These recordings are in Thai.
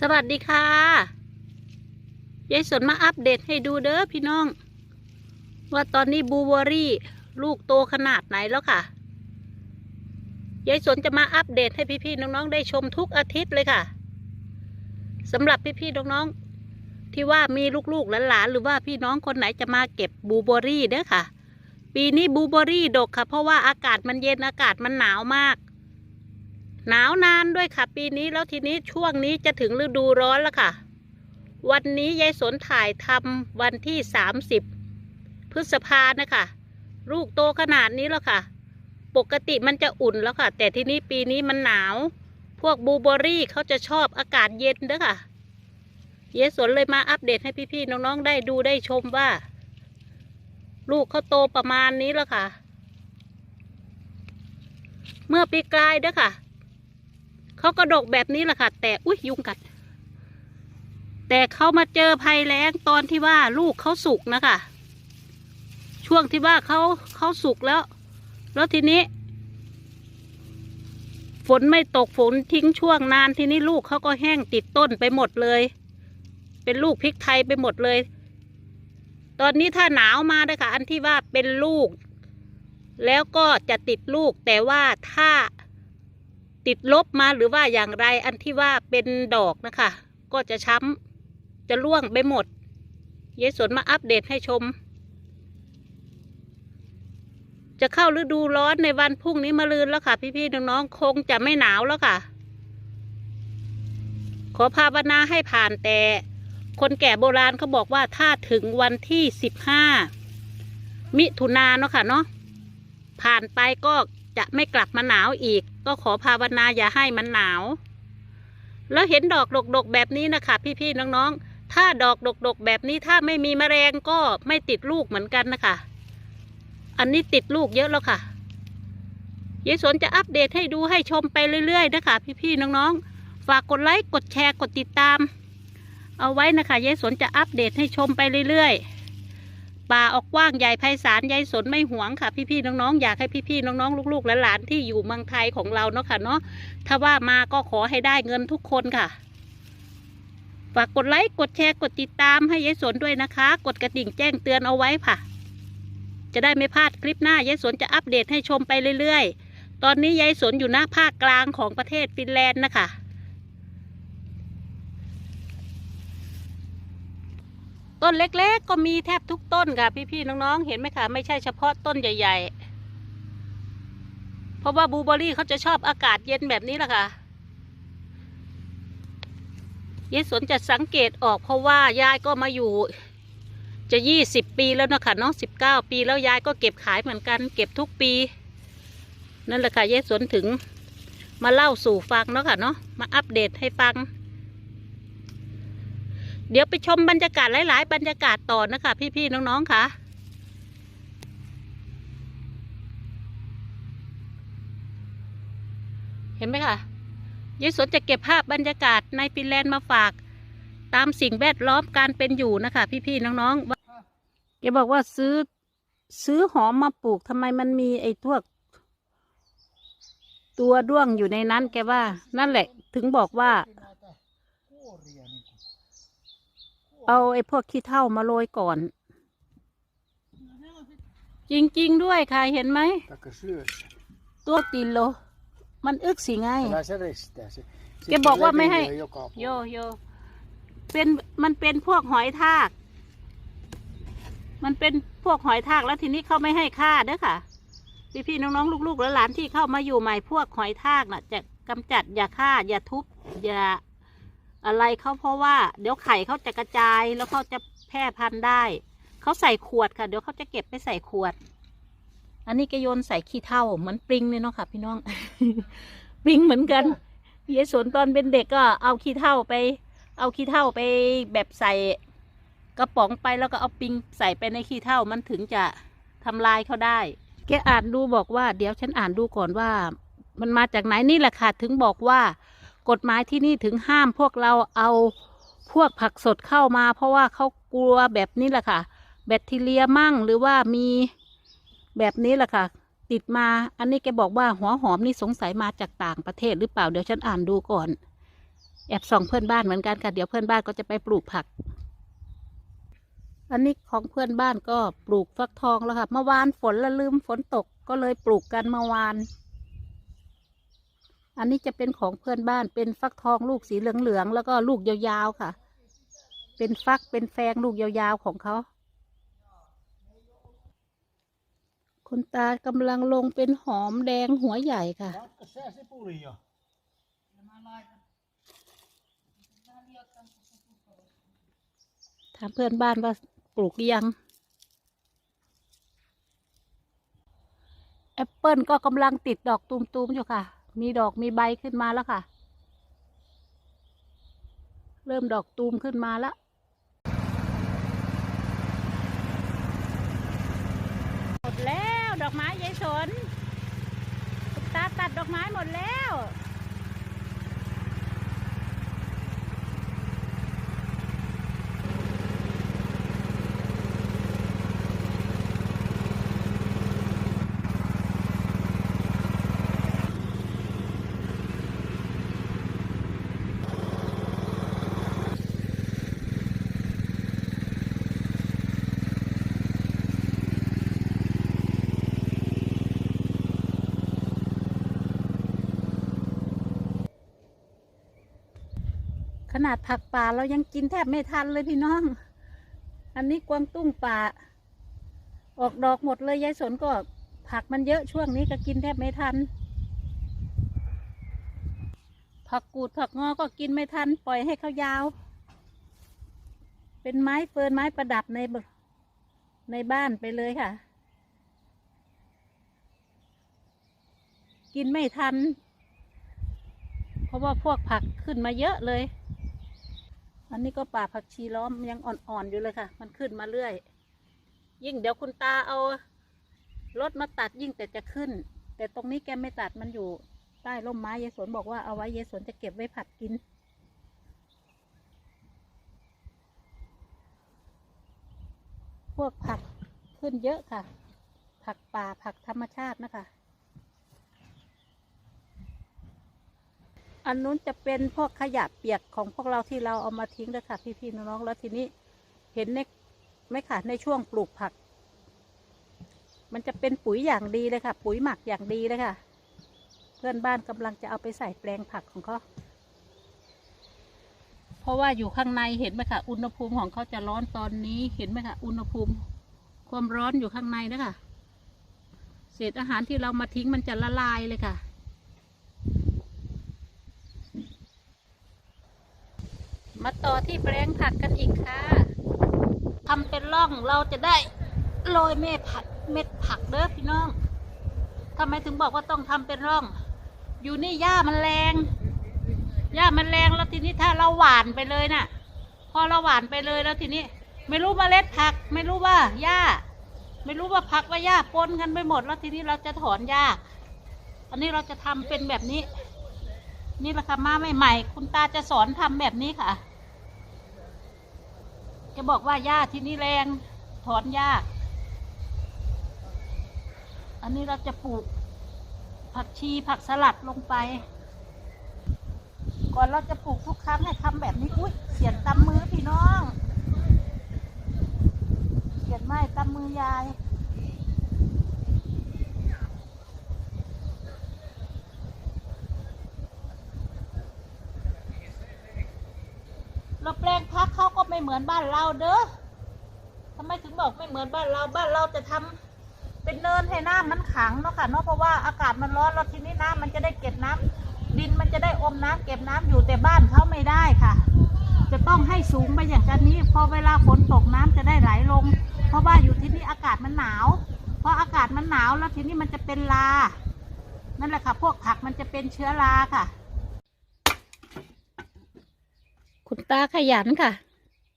สวัสดีค่ะยายสนมาอัปเดตให้ดูเด้อพี่น้อง ว่าตอนนี้บูเบอรี่ ลูกโตขนาดไหนแล้วค่ะยายสนจะมาอัปเดตให้พี่ๆน้องๆได้ชมทุกอาทิตย์เลยค่ะสำหรับพี่ๆน้องๆที่ว่ามีลูกๆหลานๆหรือว่าพี่น้องคนไหนจะมาเก็บบูเบอรี่เด้อค่ะ ปีนี้บูเบอรี่ดกค่ะ เพราะว่าอากาศมันเย็นอากาศมันหนาวมาก หนาวนานด้วยค่ะ ปีนี้แล้วทีนี้ช่วงนี้จะถึงฤดูร้อนแล้วค่ะ วันนี้ยายสนถ่ายทำวันที่สามสิบพฤษภานะคะ ลูกโตขนาดนี้แล้วค่ะ ปกติมันจะอุ่นแล้วค่ะ แต่ทีนี้ปีนี้มันหนาว พวกบูเบอร์รี่เขาจะชอบอากาศเย็นเด้อค่ะยายสนเลยมาอัปเดตให้พี่ๆน้องๆได้ดูได้ชมว่า ลูกเขาโตประมาณนี้แล้วค่ะ เมื่อปีกลายเด้อค่ะ เขาก็ดกแบบนี้แหละค่ะ แต่อุ้ยยุงกัด แต่เขามาเจอภัยแล้งตอนที่ว่าลูกเขาสุกนะคะ ช่วงที่ว่าเขาเขาสุกแล้ว แล้วทีนี้ ฝนไม่ตกฝนทิ้งช่วงนานทีนี้ลูกเขาก็แห้งติดต้นไปหมดเลย เป็นลูกพริกไทยไปหมดเลย ตอนนี้ถ้าหนาวมาเด้อค่ะ อันที่ว่าเป็นลูก แล้วก็จะติดลูกแต่ว่าถ้า ติดลบมาหรือว่าอย่างไรอันที่ว่าเป็นดอกนะคะ ก็จะช้ำจะร่วงไปหมดยายสนมาอัปเดตให้ชม จะเข้าฤดูร้อนในวันพรุ่งนี้มาลืนแล้วค่ะ พี่ๆน้องๆคงจะไม่หนาวแล้วค่ะ ขอภาวนาให้ผ่านแต่ คนแก่โบราณเขาบอกว่าถ้าถึงวันที่สิบห้ามิถุนาเนาะค่ะเนาะผ่านไปก็จะไม่กลับมาหนาวอีก ก็ขอภาวนาอย่าให้มันหนาว แล้วเห็นดอกดกๆแบบนี้นะคะ พี่ๆน้องๆ ถ้าดอกดกๆแบบนี้ถ้าไม่มีแมลงก็ไม่ติดลูกเหมือนกันนะคะ อันนี้ติดลูกเยอะแล้วค่ะยายสนจะอัปเดตให้ดูให้ชมไปเรื่อยๆนะคะ พี่ๆน้องๆ ฝากกดไลค์กดแชร์กดติดตาม เอาไว้นะคะยายสนจะอัปเดตให้ชมไปเรื่อยๆ ป่าออกกว้างใหญ่ไพศาลยายสนไม่หวงค่ะ พี่ๆน้องๆอยากให้พี่ๆน้องๆลูกๆและหลานที่อยู่เมืองไทยของเราเนาะค่ะเนาะถ้าว่ามาก็ขอให้ได้เงินทุกคนค่ะฝากกดไลค์กดแชร์กดติดตามให้ยายสนด้วยนะคะ กดกระดิ่งแจ้งเตือนเอาไว้ค่ะ จะได้ไม่พลาดคลิปหน้ายายสนจะอัปเดตให้ชมไปเรื่อยๆ ตอนนี้ยายสนอยู่หน้าภาคกลางของประเทศฟินแลนด์นะคะ ต้นเล็กๆ ก็มีแทบทุกต้นค่ะ พี่ๆน้องๆ เห็นไหมคะไม่ใช่เฉพาะต้นใหญ่ ๆ เพราะว่าบลูเบอรี่เขาจะชอบอากาศเย็นแบบนี้แหละค่ะยายสนจะสังเกตออกเพราะว่ายายก็มาอยู่ จะยี่สิบปีแล้วนะคะเนาะสิบเก้าปีแล้วยายก็เก็บขายเหมือนกัน เก็บทุกปี นั่นแหละค่ะยายสนถึงมาเล่าสู่ฟังเนาะค่ะเนาะมาอัปเดตให้ฟัง เดี๋ยวไปชมบรรยากาศหลาย ๆ บรรยากาศต่อนะคะ พี่ ๆ น้อง ๆ ค่ะ เห็นไหมคะยายสนจะเก็บภาพบรรยากาศในฟินแลนด์มาฝาก ตามสิ่งแวดล้อมการเป็นอยู่นะคะ พี่ ๆ น้องๆว่าแกบอกว่าซื้อซื้อหอมมาปลูกทำไมมันมีไอ้พวกตัวด้วงอยู่ในนั้นแกว่า นั่นแหละ ถึงบอกว่า เอาไอ้พวกขี้เถ้ามาโรยก่อน จริง ๆ ด้วยค่ะเห็นไหม Tackar syös. ตัวตินโล มันอึกสิไง Älä se ristää se. Ke บอกว่าไม่ให้ leviää joka โย puolella. โยเป็นมันเป็นพวกหอยทาก มันเป็นพวกหอยทากแล้วทีนี้เขาไม่ให้ค่าเด้อค่ะ พี่พี่ๆน้องๆลูกๆและหลานที่เข้ามาอยู่ใหม่พวกหอยทากน่ะ จะกำจัดอย่าฆ่า อย่าทุบ อย่า อะไรเขาเพราะว่า เดี๋ยวไข่เขาจะกระจายแล้วเขาจะแพร่พันธุ์ได้เขาใส่ขวดค่ะ เดี๋ยวเขาจะเก็บไปใส่ขวด อันนี้ก็โยนใส่ขี้เถ้าเหมือนปริงเลยเนาะค่ะ พี่น้อง ปริงเหมือนกันยายสนตอนเป็นเด็กก็เอาขี้เถ้าไป เอาขี้เถ้าไปแบบใส่กระป๋องไปแล้วก็เอาปิงใส่ไปในขี้เถ้ามันถึงจะทำลายเขาได้ แกอ่านดูบอกว่า เดี๋ยวฉันอ่านดูก่อนว่า มันมาจากไหนนี่แหละค่ะถึงบอกว่า กฎหมายที่นี่ถึงห้ามพวกเราเอาพวกผักสดเข้ามา เพราะว่าเขากลัวแบบนี้แหละค่ะ แบคทีเรียมั่งหรือว่ามีแบบนี้แหละค่ะ ติดมา อันนี้แกบอกว่าหัวหอมนี่สงสัยมาจากต่างประเทศหรือเปล่าเดี๋ยวฉันอ่านดูก่อน แอบส่องเพื่อนบ้านเหมือนกันค่ะเดี๋ยวเพื่อนบ้านก็จะไปปลูกผัก อันนี้ของเพื่อนบ้านก็ปลูกฟักทองแล้วค่ะเมื่อวานฝนละลืมฝนตกก็เลยปลูกกันเมื่อวาน อันนี้จะเป็นของเพื่อนบ้านเป็นฟักทองลูกสีเหลืองๆแล้วก็ลูกยาวๆค่ะ เป็นฟักเป็นแฟงลูกยาวๆของเขา คุณตากำลังลงเป็นหอมแดงหัวใหญ่ค่ะ Wat zes die poelie, joh. ถามเพื่อนบ้านว่าปลูกหรือยังแอปเปิลก็กำลังติดดอกตูมๆอยู่ค่ะ มีดอกมีใบขึ้นมาแล้วค่ะ เริ่มดอกตูมขึ้นมาแล้วหมดแล้วดอกไม้ยายสนตาตัดดอกไม้หมดแล้ว ขนาดผักป่าเรายังกินแทบไม่ทันเลยพี่น้อง อันนี้กวางตุ้งป่า ออกดอกหมดเลยยายสนก็ผักมันเยอะช่วงนี้ก็กินแทบไม่ทัน ผักกูดผักงอก็กินไม่ทัน ปล่อยให้เขายาว เป็นไม้เฟิร์นไม้ประดับในในบ้านไปเลยค่ะ กินไม่ทัน เพราะว่าพวกผักขึ้นมาเยอะเลย อันนี้ก็ป่าผักชีล้อมยังอ่อนๆอยู่เลยค่ะ มันขึ้นมาเรื่อย ยิ่งเดี๋ยวคุณตาเอารถมาตัดยิ่งแต่จะขึ้น แต่ตรงนี้แกไม่ตัดมันอยู่ใต้ร่มไม้ยายสนบอกว่าเอาไว้ยายสนจะเก็บไว้ผัดกิน พวกผักขึ้นเยอะค่ะ ผักป่าผักธรรมชาตินะคะ อันนู้นจะเป็นพวกขยะเปียกของพวกเราที่เราเอามาทิ้งเลยค่ะพี่ๆน้องๆแล้วทีนี้เห็นในไหม่ค่ะในช่วงปลูกผัก มันจะเป็นปุ๋ยอย่างดีเลยค่ะ ปุ๋ยหมักอย่างดีเลยค่ะ เพื่อนบ้านกำลังจะเอาไปใส่แปลงผักของเขาเพราะว่าอยู่ข้างในเห็นไหมคะอุณหภูมิของเขาจะร้อนตอนนี้เห็นไหมคะอุณหภูมิ ความร้อนอยู่ข้างในนะคะเศษอาหารที่เรามาทิ้งมันจะละลายเลยค่ะ มาต่อที่แปลงผักกันอีกค่ะทำเป็นร่องเราจะได้โรยเม็ดผักเม็ดผักเด้อพี่น้องทำไมถึงบอกว่าต้องทำเป็นร่อง อยู่นี่หญ้ามันแรงหญ้ามันแรงแล้วทีนี้ถ้าเราหว่านไปเลยน่ะ พอเราหว่านไปเลยแล้วทีนี้ ไม่รู้เมล็ดผัก ไม่รู้ว่าหญ้า ไม่รู้ว่าผักว่าหญ้าปนกันไปหมด แล้วทีนี้เราจะถอนหญ้าอันนี้เราจะทำเป็นแบบนี้ นี่แหละค่ะมาใหม่ๆคุณตาจะสอนทำแบบนี้ค่ะ จะบอกว่าหญ้าที่นี่แรงถอนหญ้า อันนี้เราจะปลูก ผักชีผักสลัดลงไป ก่อนเราจะปลูกทุกครั้งให้ทำแบบนี้ อุ้ยเสียนตำมือพี่น้อง เสียนไม้ตำมือยาย เราแปลงพัก เขาก็ไม่เหมือนบ้านเราเด้อทำไมถึงบอกไม่เหมือนบ้านเรา บ้านเราจะทำเป็นเนินให้น้ำมันขังเนาะค่ะเนาะเพราะว่าอากาศมันร้อนแล้วทีนี้น้ำมันจะได้เก็บน้ำดินมันจะได้อมน้ำเก็บน้ำอยู่แต่บ้านเขาไม่ได้ค่ะ จะต้องให้สูงไปอย่างกันนี้ พอเวลาฝนตกน้ำจะได้ไหลลง เพราะว่าอยู่ที่นี่อากาศมันหนาวเพออากาศมันหนาวแล้วทีนี้มันจะเป็นลา นั่นแหละค่ะ พวกผักมันจะเป็นเชื้อราค่ะ คุณตาขยันค่ะ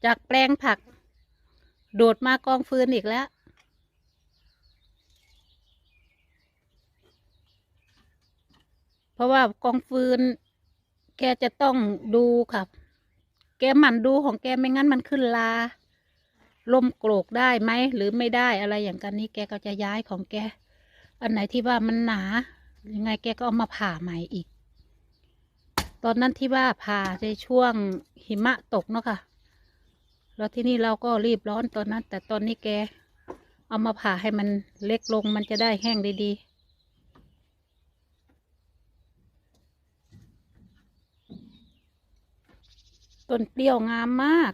จากแปลงผัก โดดมากองฟืนอีกแล้ว เพราะว่ากองฟืน แกจะต้องดูค่ะ แกหมั่นดูของแกไม่งั้นมันขึ้นลา ลมโกรกได้ไหม หรือไม่ได้อะไรอย่างกันนี้แกก็จะย้ายของแก อันไหนที่ว่ามันหนา ยังไงแกก็เอามาผ่าใหม่อีก ตอนนั้นที่ว่าผ่าในช่วงหิมะตกเนาะค่ะ แล้วที่นี่เราก็รีบร้อนตอนนั้น แต่ตอนนี้แก เอามาผ่าให้มันเล็กลงมันจะได้แห้งดีๆต้นเปรี้ยวงามมาก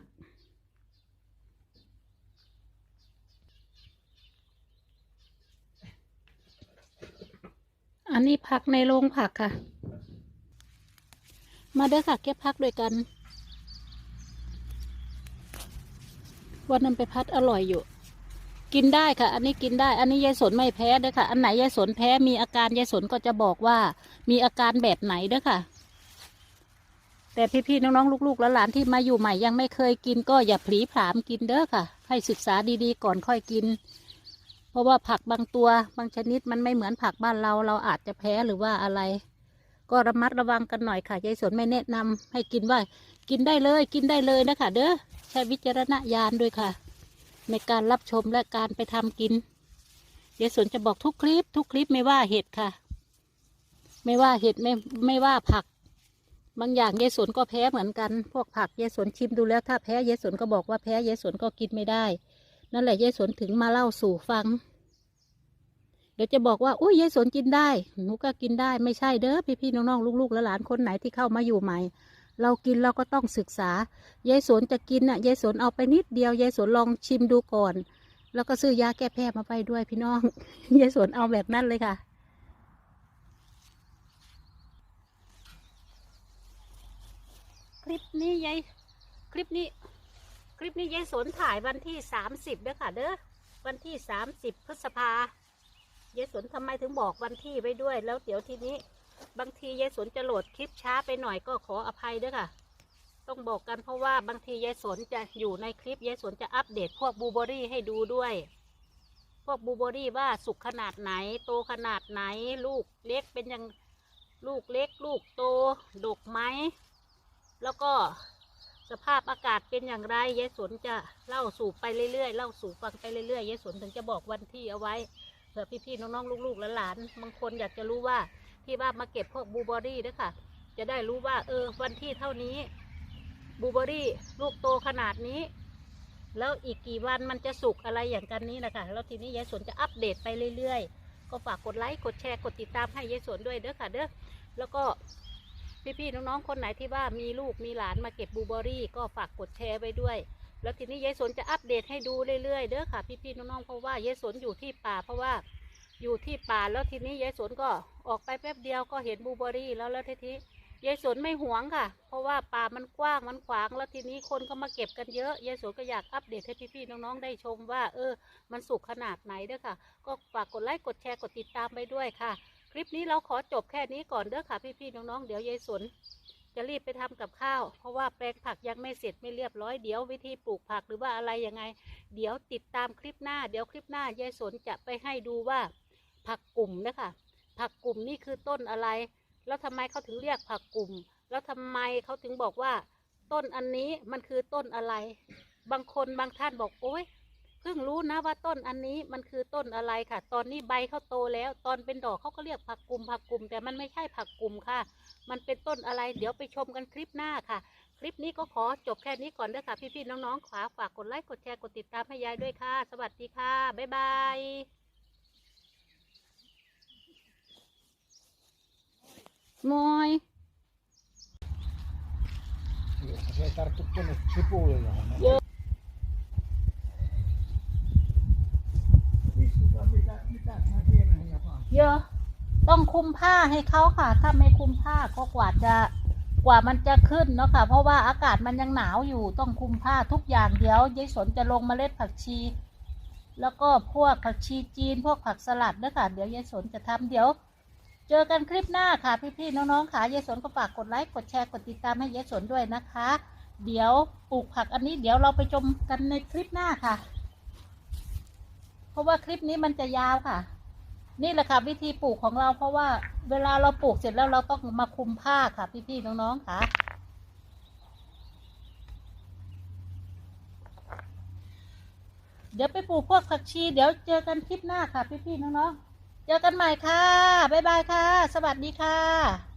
อันนี้ผักในโรงผักค่ะ มาเด้อค่ะเก็บผักด้วยกัน วันนั้นไปพัดอร่อยอยู่ กินได้ค่ะ อันนี้กินได้ อันนี้ยายสนไม่แพ้เด้อค่ะ อันไหนยายสนแพ้มีอาการยายสนก็จะบอกว่า มีอาการแบบไหนเด้อค่ะ แต่พี่ๆน้องๆลูกๆและหลานที่มาอยู่ใหม่ยังไม่เคยกินก็อย่าผลีผลามกินเด้อค่ะ ให้ศึกษาดีๆก่อนค่อยกิน เพราะว่าผักบางตัวบางชนิดมันไม่เหมือนผักบ้านเราเราอาจจะแพ้หรือว่าอะไร ก็ระมัดระวังกันหน่อยค่ะยายสนไม่แนะนำให้กินว่า กินได้เลยกินได้เลยนะคะเด้อใช้วิจารณญาณด้วยค่ะ ในการรับชมและการไปทำกินยายสนจะบอกทุกคลิป ทุกคลิปไม่ว่าเห็ดค่ะ ไม่ว่าเห็ดไม่ไม่ว่าผัก บางอย่างยายสนก็แพ้เหมือนกัน พวกผักยายสนชิมดูแล้ว ถ้าแพ้ยายสนก็บอกว่าแพ้ยายสนก็กินไม่ได้ นั่นแหละยายสนถึงมาเล่าสู่ฟัง เดี๋ยวจะบอกว่าอุ้ยยายสนกินได้หนูก็กินได้ไม่ใช่เด้อพี่พี่ๆน้องๆลูกๆและหลานคนไหนที่เข้ามาอยู่ใหม่ เรากินเราก็ต้องศึกษายายสนจะกินน่ะยายสนเอาไปนิดเดียวยายสนลองชิมดูก่อน แล้วก็ซื้อยาแก้แพ้มาไปด้วยพี่น้องยายสนเอาแบบนั้นเลยค่ะคลิปนี้ยายคลิปนี้ คลิปนี้ยายสนถ่ายวันที่สามสิบเด้อค่ะเด้อวันที่สามสิบพฤษภา ยายสนทำไมถึงบอกวันที่ไว้ด้วย แล้วเดี๋ยวทีนี้ บางทียายสนจะโหลดคลิปช้าไปหน่อยก็ขออภัยด้วยค่ะ ต้องบอกกันเพราะว่าบางทียายสนจะอยู่ในคลิปยายสนจะอัปเดตพวกบูเบอรี่ให้ดูด้วย พวกบูเบอรี่ว่าสุกขนาดไหน โตขนาดไหน ลูกเล็กเป็นยังลูกเล็ก ลูกโตดกไหมแล้วก็สภาพอากาศเป็นอย่างไรยายสนจะเล่าสู่ไปเรื่อยๆเล่าสู่ฟังไปเรื่อยๆยายสนถึงจะบอกวันที่เอาไว้ เผื่อพี่ๆน้องๆลูกๆหลานๆบางคนอยากจะรู้ว่าที่ว่ามาเก็บพวกบูเบอรี่ด้วยค่ะ จะได้รู้ว่า เออ วันที่เท่านี้บูเบอรี่ลูกโตขนาดนี้ แล้วอีกกี่วันมันจะสุกอะไรอย่างกันนี้นะคะแล้วทีนี้ยายสนจะอัปเดตไปเรื่อยๆ ก็ฝากกดไลค์กดแชร์กดติดตามให้ยายสนด้วยเด้อค่ะเด้อแล้วก็พี่ๆน้องๆคนไหนที่ว่ามีลูกมีหลานมาเก็บบูเบอรี่ ก็ฝากกดแชร์ไว้ด้วย แล้วทีนี้ยายสนจะอัปเดตให้ดูเรื่อยๆเด้อค่ะ พี่ๆน้องๆเพราะว่ายายสนอยู่ที่ป่า เพราะว่าอยู่ที่ป่าแล้วทีนี้ยายสนก็ออกไปแป๊บเดียวก็เห็นบูเบอรี่แล้วแล้วทีนี้ยายสนไม่หวงค่ะ เพราะว่าป่ามันกว้างมันขวางแล้วทีนี้คนก็มาเก็บกันเยอะยายสนก็อยากอัปเดตให้พี่ๆน้องๆได้ชมว่า เออ มันสุกขนาดไหนเด้อค่ะ ก็ฝากกดไลค์กดแชร์กดติดตามไปด้วยค่ะ คลิปนี้เราขอจบแค่นี้ก่อนเด้อค่ะ พี่ๆน้องๆเดี๋ยวยายสน จะรีบไปทำกับข้าว เพราะว่าแปลงผักยังไม่เสร็จไม่เรียบร้อยเดี๋ยววิธีปลูกผักหรือว่าอะไรยังไง เดี๋ยวติดตามคลิปหน้า เดี๋ยวคลิปหน้ายายสนจะไปให้ดูว่า ผักกลุ่มนะคะผักกลุ่มนี่คือต้นอะไร แล้วทำไมเขาถึงเรียกผักกลุ่ม แล้วทำไมเขาถึงบอกว่า ต้นอันนี้มันคือต้นอะไร บางคนบางท่านบอกโอ๊ย เพิ่งรู้นะว่าต้นอันนี้มันคือต้นอะไรค่ะ ตอนนี้ใบเขาโตแล้ว ตอนเป็นดอกเขาก็เรียกผักกลุ่มผักกลุ่มแต่มันไม่ใช่ผักกลุ่มค่ะ มันเป็นต้นอะไร เดี๋ยวไปชมกันคลิปหน้าค่ะ คลิปนี้ก็ขอจบแค่นี้ก่อนเด้อค่ะ พี่ๆน้องๆขวาฝากกดไลค์กดแชร์กดติดตามให้ยายด้วยค่ะ สวัสดีค่ะบ๊ายบายมอย Se tarttuu nyt sipulia. Joo. Missä mitä, mitä mä tiedän jotain? เยอะ ต้องคุ มผ้าให้เขาค่ะ ถ้าไม่คุมผ้าก็กว่าจะกว่ามันจะขึ้นเนาะค่ะ เพราะว่าอากาศมันยังหนาวอยู่ต้องคุมผ้าทุกอย่างเดี๋ยวยายสนจะลงเมล็ดผักชี แล้วก็พวกผักชีจีน พวกผักสลัดด้วยค่ะ เดี๋ยวยายสนจะทำเดี๋ยว เจอกันคลิปหน้าค่ะพี่ๆน้องๆค่ะยายสนก็ฝากกดไลค์กดแชร์กดติดตามให้ยายสนด้วยนะคะ เดี๋ยวปลูกผักอันนี้เดี๋ยวเราไปชมกันในคลิปหน้าค่ะ เพราะว่าคลิปนี้มันจะยาวค่ะ นี่แหละค่ะวิธีปลูกของเราเพราะว่าเวลาเราปลูกเสร็จแล้วเราต้องมาคุมผ้าค่ะ พี่ๆน้องๆค่ะ เดี๋ยวไปปลูกพวกผักชี เดี๋ยวเจอกันคลิปหน้าค่ะ พี่ๆน้องๆเจอกันใหม่ค่ะบ๊ายบายค่ะ สวัสดีค่ะ